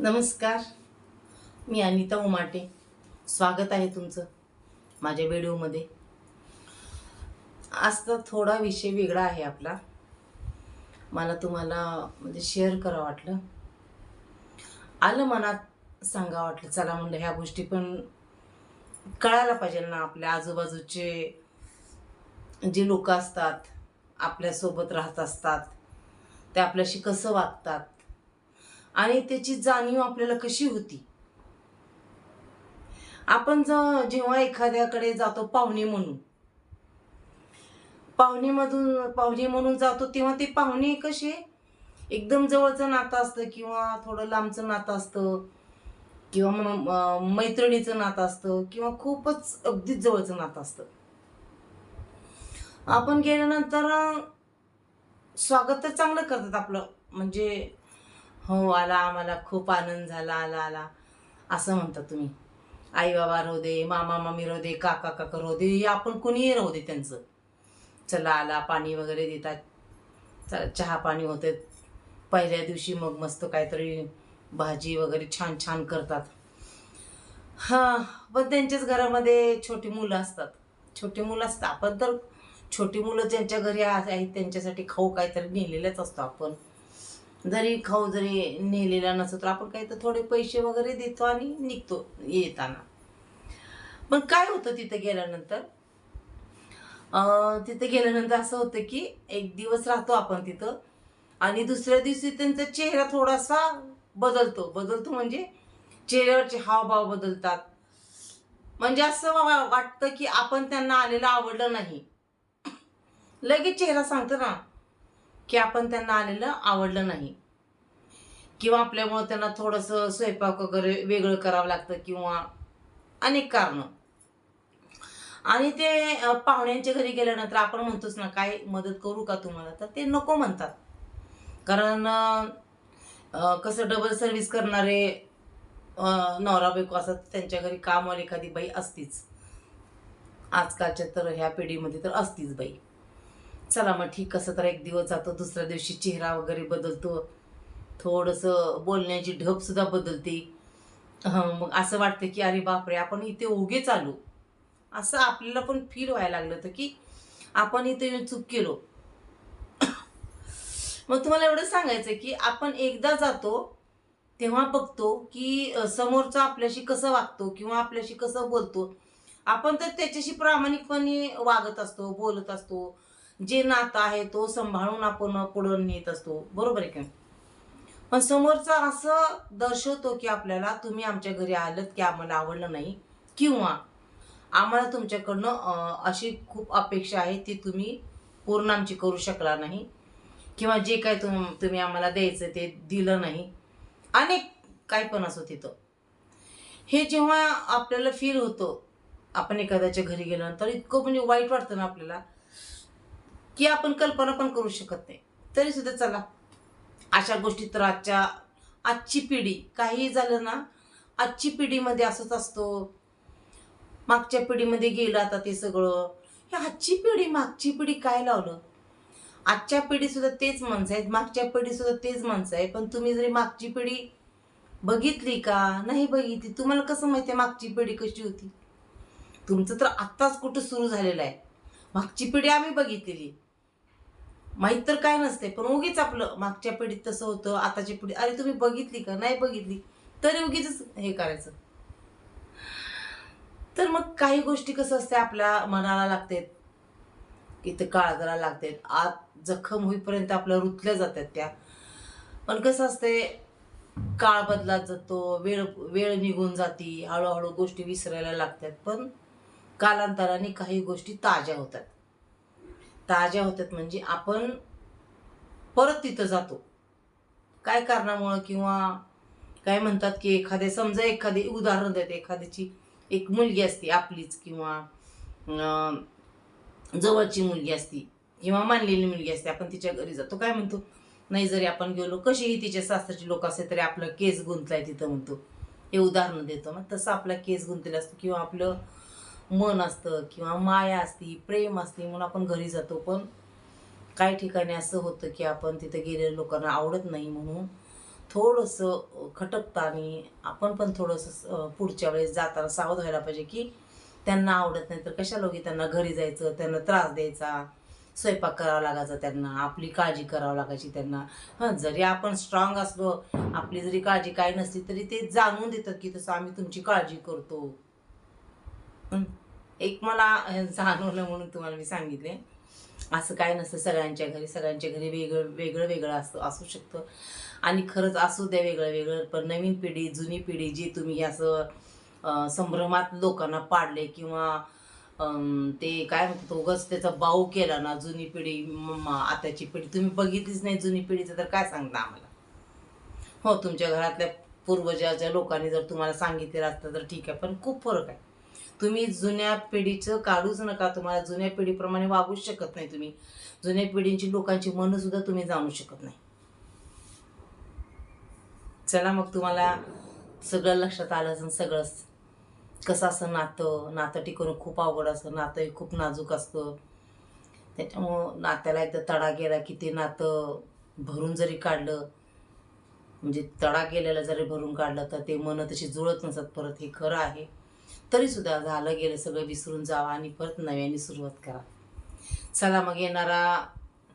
नमस्कार. मी अनिता उमाटे. स्वागत आहे तुमचं माझ्या व्हिडिओमध्ये. आजचा थोडा विषय वेगळा आहे आपला. मला तुम्हाला म्हणजे शेअर करावं वाटलं. आलं मनात सांगा वाटलं चला म्हणलं ह्या गोष्टी पण कळायला पाहिजे ना आपल्या आजूबाजूचे जे लोक असतात आपल्यासोबत राहत असतात ते आपल्याशी कसं वागतात? आणि त्याची जाणीव आपल्याला कशी होती? आपण जेव्हा एखाद्याकडे जातो पाहुणे म्हणून पाहुणेमधून पाहुणे म्हणून जातो तेव्हा ते पाहुणे कसे? एकदम जवळचं नातं असतं किंवा थोडं लांबचं नातं असतं किंवा मग मैत्रिणीचं नातं असतं किंवा खूपच अगदीच जवळचं नातं असतं. आपण गेल्यानंतर स्वागत तर चांगलं करतात आपलं म्हणजे हो आला आम्हाला खूप आनंद झाला आला आला. असं म्हणता तुम्ही. आई बाबा राहू दे मामा मामी राहू दे काका काका राहू दे या आपण कुणीही राहू दे त्यांचं. चला आला पाणी वगैरे देतात. चला चहा पाणी होते. पहिल्या दिवशी मग मस्त काहीतरी भाजी वगैरे छान छान करतात. हां पण त्यांच्याच घरामध्ये छोटी मुलं असतात. छोटी मुलं असतात आपण तर छोटी मुलं ज्यांच्या घरी आहेत त्यांच्यासाठी खाऊ काहीतरी नेलेलंच असतो आपण. जरी खाऊ जरी नेलेला नसतो तर आपण काही तर थोडे पैसे वगैरे देतो आणि निघतो येताना. पण काय होतं तिथं गेल्यानंतर? तिथं गेल्यानंतर असं होतं की एक दिवस राहतो आपण तिथं आणि दुसऱ्या दिवशी त्यांचा चेहरा थोडासा बदलतो. बदलतो म्हणजे चेहऱ्यावरचे हावभाव बदलतात. म्हणजे असं वाटतं की आपण त्यांना आलेलं आवडलं नाही. लगेच चेहरा सांगतो ना की आपण त्यांना आलेलं आवडलं नाही. किंवा आपल्यामुळं त्यांना थोडंसं स्वयंपाक वगैरे वेगळं करावं लागतं किंवा अनेक कारणं. आणि ते पाहुण्यांच्या घरी गेल्यानंतर आपण म्हणतोच ना काय मदत करू का तुम्हाला? तर ते नको म्हणतात. कारण कसं डबल सर्व्हिस करणारे नवरा बायको असतात त्यांच्या घरी कामवाली एखादी बाई असतीच. आजकालच्या तर ह्या पिढीमध्ये तर असतीच बाई. चला मग ठीक कसं तर एक दिवस जातो दुसऱ्या दिवशी चेहरा वगैरे बदलतो. थोडंसं बोलण्याची ढबसुद्धा बदलते. मग असं वाटतं की अरे बापरे आपण इथे उगेच आलो. असं आपल्याला पण फील व्हायला लागलं होतं की आपण इथे येऊन चूक केलो. मग तुम्हाला एवढं सांगायचं की आपण एकदा जातो तेव्हा बघतो की समोरचा आपल्याशी कसं वागतो किंवा आपल्याशी कसं बोलतो. आपण तर त्याच्याशी प्रामाणिकपणे वागत असतो बोलत असतो. जे नातं आहे तो सांभाळून आपण पुढं नेत असतो. बरोबर आहे का पण समोरचा असं दर्शवतो की आपल्याला तुम्ही आमच्या घरी आलत की आम्हाला आवडलं नाही किंवा आम्हाला तुमच्याकडनं अशी खूप अपेक्षा आहे ती तुम्ही पूर्ण आमची करू शकला नाही किंवा जे काय तुम तुम्ही आम्हाला द्यायचं ते दिलं नाही. अनेक काही पण असो तिथं. हे जेव्हा आपल्याला फील होतं आपण एखाद्याच्या घरी गेल्यानंतर इतकं म्हणजे वाईट वाटतं ना आपल्याला की आपण कल्पना पण करू शकत नाही. तरी सुद्धा चला. अशा गोष्टी तर आजच्या आजची पिढी काहीही झालं ना आजची पिढीमध्ये असंच असतो. मागच्या पिढीमध्ये गेलं आता ते सगळं. हे आजची पिढी मागची पिढी काय लावलं? आजच्या पिढीसुद्धा तेच माणसं आहेत. मागच्या पिढीसुद्धा तेच माणसं आहे पण तुम्ही जरी मागची पिढी बघितली का? नाही बघितली. तुम्हाला कसं माहिती आहे मागची पिढी कशी होती? तुमचं तर आत्ताच कुठं सुरू झालेलं आहे. मागची पिढी आम्ही बघितलेली. माहीत तर काय नसते पण उगीच आपलं मागच्या पिढीत तसं होतं आताची पिढी अरे तुम्ही बघितली का? नाही बघितली. तरी उगीच हे करायचं. तर मग काही गोष्टी कसं असते आपल्या मनाला लागतात इथं काळजाला लागतात आत जखम होईपर्यंत आपल्या रुतल्या जातात त्या. पण कसं असते काळ बदलात जातो वेळ वेळ निघून जाती हळूहळू गोष्टी विसरायला लागतात पण कालांतराने काही गोष्टी ताज्या होतात. ताज्या होतात म्हणजे आपण परत तिथं जातो. काय कारणामुळं किंवा काय म्हणतात की एखादे समजा एखादे उदाहरण देते एखाद्याची एक मुलगी असते आपलीच किंवा जवळची मुलगी असती किंवा मानलेली मुलगी असते आपण तिच्या घरी जातो. काय म्हणतो? नाही जरी आपण गेलो कशीही तिच्या सासरची लोक असते तरी आपलं केस गुंतलाय तिथं म्हणतो. हे उदाहरण देतो. मग तसं आपला केस गुंतलेला असतो किंवा आपलं मन असतं किंवा माया असती प्रेम असते म्हणून आपण घरी जातो. पण काही ठिकाणी असं होतं की आपण तिथे गेलेल्या लोकांना आवडत नाही म्हणून थोडंसं खटकतं आणि आपण पण थोडंसं पुढच्या वेळेस जाताना सावध व्हायला पाहिजे की त्यांना आवडत नाही. तर कशा उगी त्यांना घरी जायचं त्यांना त्रास द्यायचा स्वयंपाक करावा लागायचा त्यांना आपली काळजी करावं लागायची त्यांना. हां जरी आपण स्ट्रॉंग असलो आपली जरी काळजी काय नसली तरी ते जाणून देतात की तसं आम्ही तुमची काळजी करतो. एक मला जाणवलं म्हणून तुम्हाला मी सांगितले. असं काय नसतं सगळ्यांच्या घरी सगळ्यांच्या घरी वेगळं वेगळं वेगळं असतं असू शकतं. आणि खरंच असू द्या वेगळं वेगळं पण नवीन पिढी जुनी पिढी जी तुम्ही असं संभ्रमात लोकांना पाडले किंवा ते काय म्हणतात उगाच त्याचा बाऊ केला ना जुनी पिढी म- आताची पिढी तुम्ही बघितलीच नाही जुनी पिढीचं तर काय सांगता आम्हाला? हो तुमच्या घरातल्या पूर्वजाच्या लोकांनी जर तुम्हाला सांगितलेलं असतं तर ठीक आहे पण खूप फरक आहे. तुम्ही जुन्या पिढीचं काढूच नका. तुम्हाला जुन्या पिढीप्रमाणे वागूच शकत नाही तुम्ही. जुन्या पिढींची लोकांची मनंसुद्धा तुम्ही जाणू शकत नाही. चला मग तुम्हाला सगळं लक्षात आलं असं सगळंच. कसं असं नातं? नातं टिकवणं खूप अवघड असतं. नातं हे खूप नाजूक असतं. त्याच्यामुळं नात्याला एकदा तडा गेला की ते नातं भरून जरी काढलं म्हणजे तडा गेलेला जरी भरून काढलं तर ते मनं तशी जुळत नसतात. परत हे खरं आहे. तरीसुद्धा झालं गेलं सगळं विसरून जावा आणि परत नव्याने सुरुवात करा. चला मग येणारा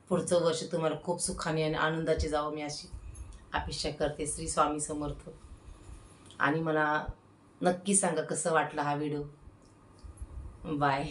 पुढचं वर्ष तुम्हाला खूप सुखाने आणि आनंदाचे जावं. मी अशी अपेक्षा करते श्री स्वामी समर्थ. आणि मला नक्की सांगा कसं वाटलं हा व्हिडिओ. बाय.